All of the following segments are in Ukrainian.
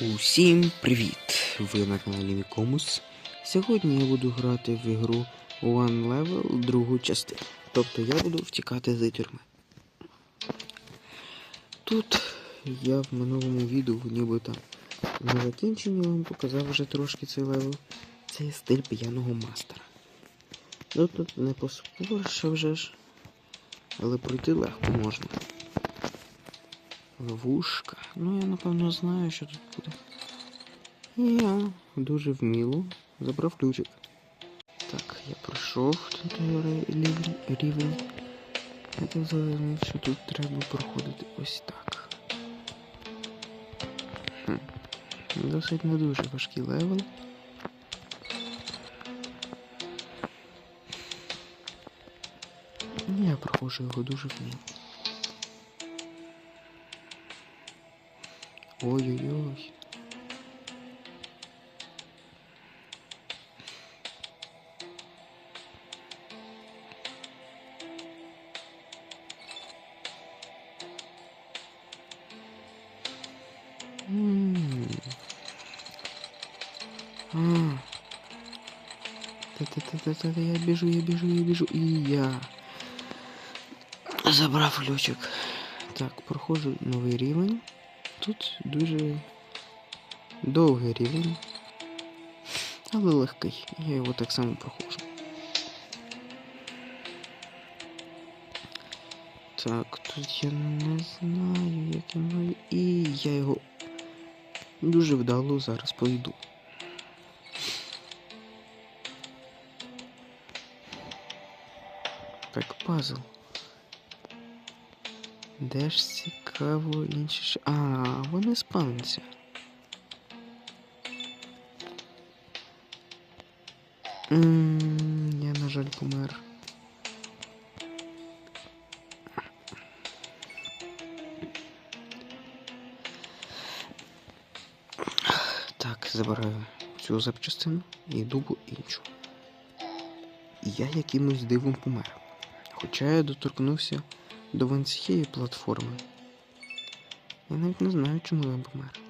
Усім привіт! Ви на каналі Мікомус. Сьогодні я буду грати в ігру One Level другу частину. Тобто я буду втікати з тюрми. Тут я в минулому відео нібито на закінченні вам показав вже трошки цей левел. Це стиль п'яного мастера. Ну тут не поспориш вже ж, але пройти легко можна. Ловушка. Ну я напевно знаю, що тут буде. І я дуже вміло забрав ключик. Так, я пройшов тут рівень. Я так зрозумів, що тут треба проходити ось так. Хм. Досить не дуже важкий левел. Я проходжу його дуже вміло. Ой-ой-ой. Та-та-та-та-та, я біжу, я біжу, я біжу. І я забрав ключик. Так, проходжу новий рівень. Тут дуже довгий рівень, але легкий. Я його так само проходжу. Так, тут я не знаю, як я маю. І я його дуже вдало зараз пройду. Так, пазл. Де ж цікаво інші. А, вони спавняться. М, Я, на жаль, помер. Так, забираю цю запчастину і йду по іншу. Я якимось дивом помер. Хоча я доторкнувся до вон платформи. Я навіть не знаю, чому я помер.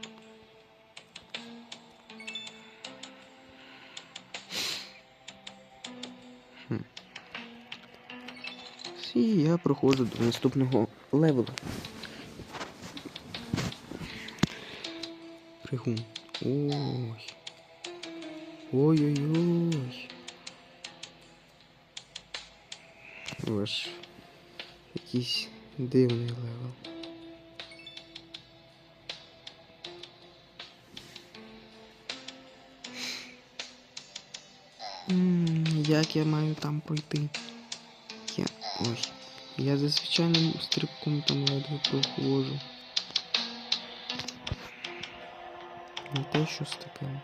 Хм. І я проходжу до наступного левелу. Пригун. Ой. Ой-ой-ой. Ваш якийсь дивний левел. Як я маю там пройти? Я. Ой. Я за звичайним стрибком там ледве проходжу. Не те, що з таким.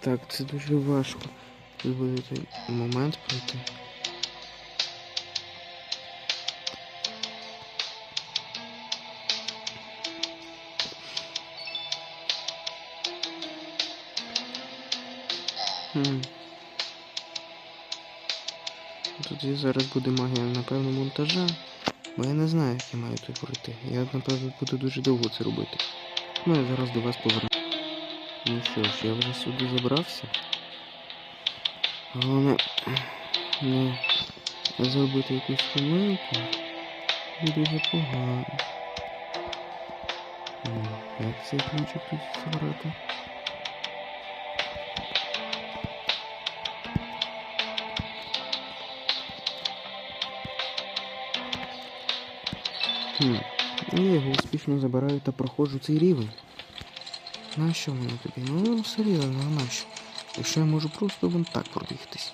Так, це дуже важко. Тут той момент пройти. Тут і зараз буде магія, напевно, монтажа. Бо я не знаю, як я маю тут пройти. Я, напевно, буду дуже довго це робити. Ну, я зараз до вас поверну. Ну що ж, я вже сюди забрався. Головне не зробити якусь помилку. Дуже погано. Як цей ключик тут забрати? Хм. Я його успішно забираю та проходжу цей рівень. Нащо мені тобі? Ну, серйозно, а нащо? Якщо я можу просто вон так пробігтись.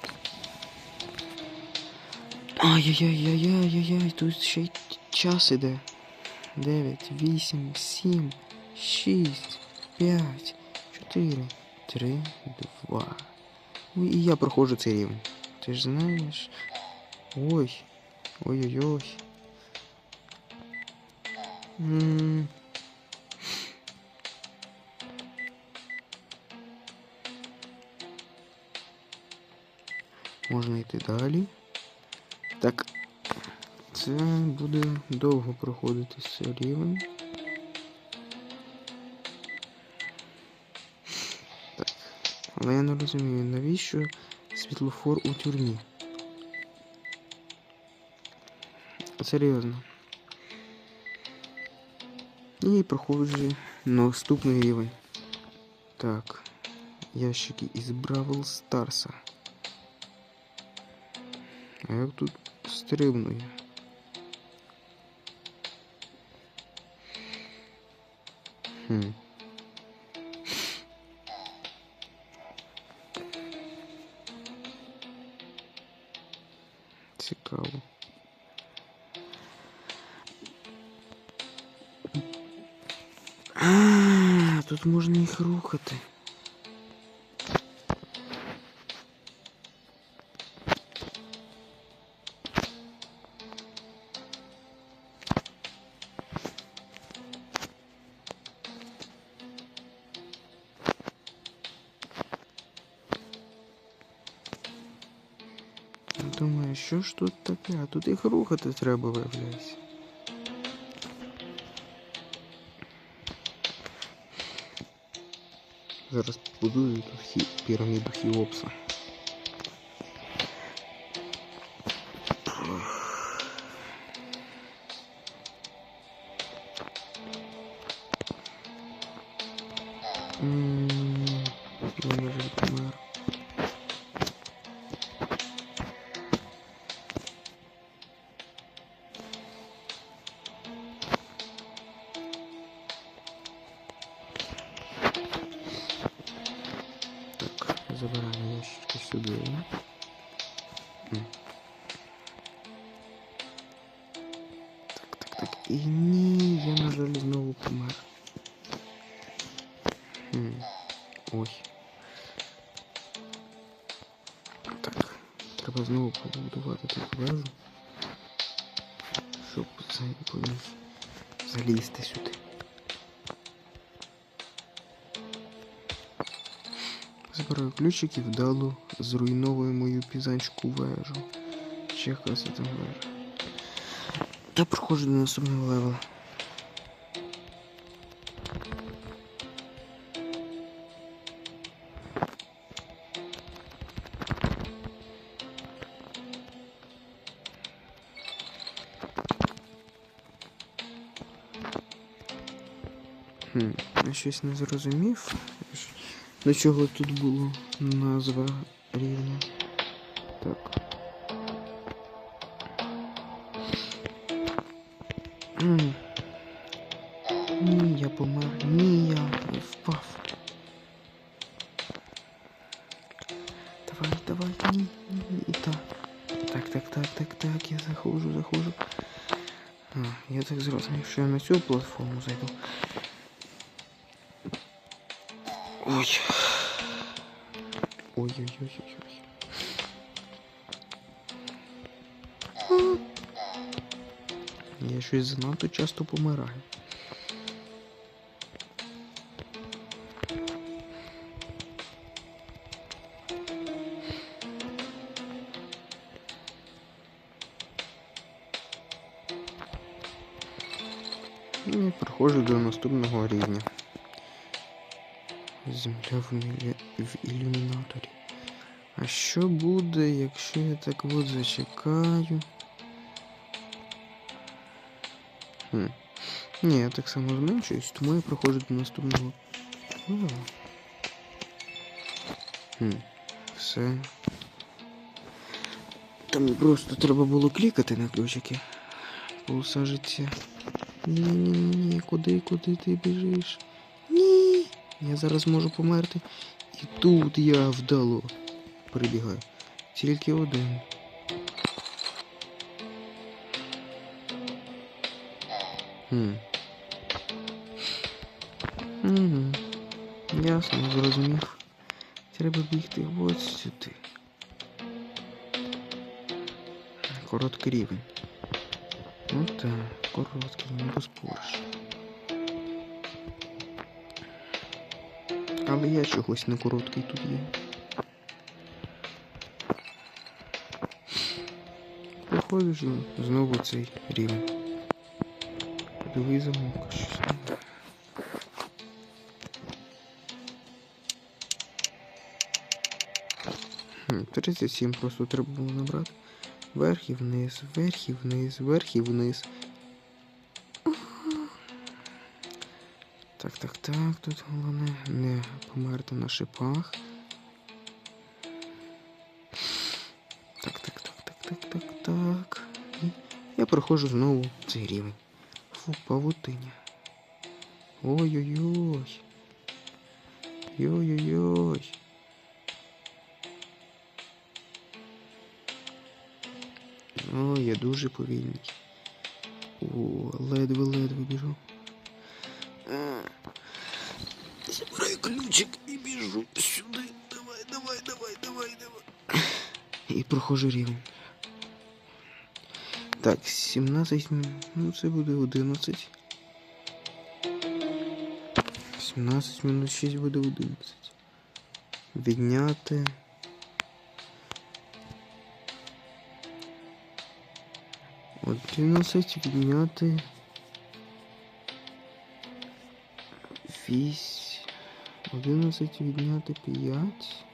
Ай-яй-яй-яй-яй-яй, тут ще й час іде. 9, 8, 7, 6, 5, 4, три, два. Ой, і я проходжу цей рівень. Ти ж знаєш. Ой. Ой-ой-ой. Можна йти далі. Так. Це буде довго проходити цей рівень. Так. Але я не розумію, навіщо світлофор у тюрмі? Серйозно. І проходжу наступний рівень. Так. Ящики із Бравл Старса. А як тут стрибну я? Хм. Цікаво. А, тут можна їх рухати. Думаю, що ж тут таке? А тут їх рухати треба, виявляється. Зараз побудую тут хі... піраміду Хіопса. Ящички сюди. Так, так, так. І ні, я, на жаль, знову помер. Ой. Так, треба знову побудувати таку вежу. Щоб залізти сюди. Забираю ключик і вдало зруйновую мою пізанську вежу. Чи якась там вежа. Та проходжу до наступного левела. Хм, я щось не зрозумів. До чого тут було назва рівня? Так. М. Ні, я помер. Ні, я впав. Давай, давай, ні, ні, ні. Так. Так, так, так, так, так, я заходжу, заходжу. А, я так зрозумів, що я на цю платформу зайду. Ой. Ой-ой-ой-ой-ой. Я щось занадто часто помираю. Ну, І проходжу до наступного рівня. Земля в, мілі... в ілюмінаторі. А що буде, якщо я так от зачекаю? Хм. Ні, я так само зменшуюсь, тому я проходжу до наступного. Хм. Все. Там просто треба було клікати на ключики. Полоса життя. Ні-ні-ні, куди, куди ти біжиш? Я зараз можу померти. І тут я вдало прибігаю. Тільки один. Хм. Угу. Ясно, зрозумів. Треба бігти от сюди. Короткий рівень. Ну так, короткий, не поспориш. Але я чогось не короткий тут є. Проходжу знову цей рівень. Подивий замок, щось. Хм, 37 просто треба було набрати. Вверх і вниз, вверх і вниз, вверх і вниз. Так, так, так, тут головне не померти на шипах. Так, так, так, так, так, так, так. І я проходжу знову цей рівень. Фу, павутиня. Ой-ой-ой. Ой-ой-ой. О, я дуже повільний. О, ледве-ледве біжу. Забираю ключик і біжу сюди. Давай, давай, давай, давай, давай. І проходжу рівень. Так, 17, ну це буде 11. 17 мінус 6 буде 11. Відняти. Одинадцять відняти. Вісь. Одинадцять відняти п'ять.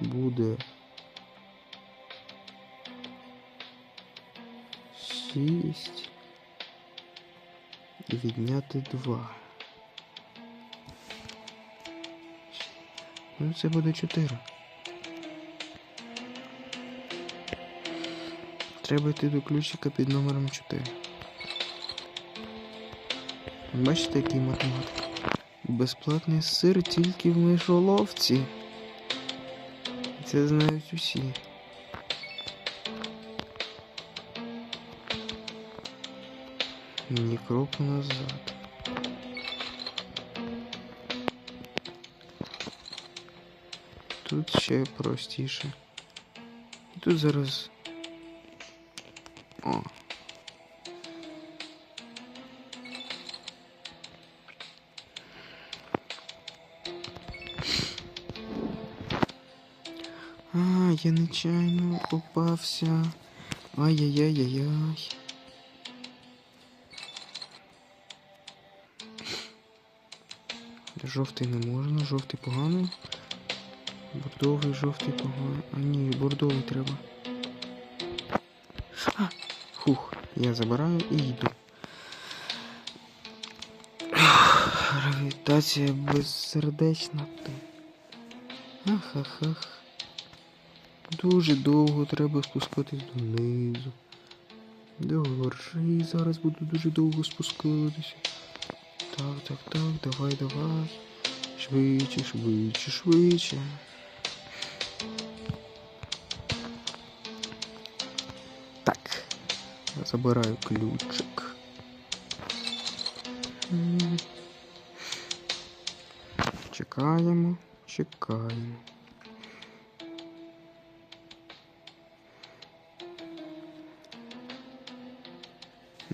Буде. Шість. І відняти два. Ну, це буде чотири. Треба йти до ключика під номером 4. Бачите, який математик? Безплатний сир тільки в мишоловці. Це знають усі. Ні кроку назад. Тут ще простіше. І тут зараз о. А, я нечайно попався. Ай-яй-яй-яй-яй. Жовтий не можна, жовтий поганий. Бордовий, жовтий поганий. А ні, бордовий треба. А, Фух, я забираю і йду. Гравітація безсердечна. Ах-ах-ах. Дуже довго треба спускатись донизу. До горжі зараз буду дуже довго спускатися. Так, так, так, давай, давай. Швидше, швидше, швидше. Так. Я забираю ключик. Чекаємо, чекаємо.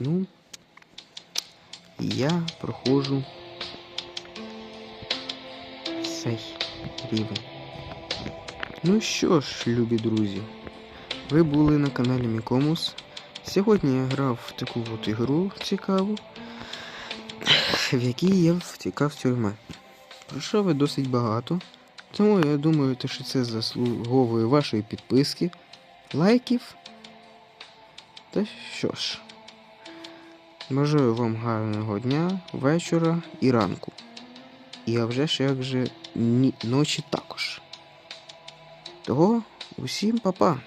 Ну, я проходжу цей рівень. Ну що ж, любі друзі, ви були на каналі Мікомус. Сьогодні я грав в таку от ігру цікаву, в якій я втікав тюрми. Пройшов я досить багато, тому я думаю, що це заслуговує вашої підписки, лайків. Та що ж, бажаю вам гарного дня, вечора і ранку. І а вже ж як же ночі також. Того усім па-па!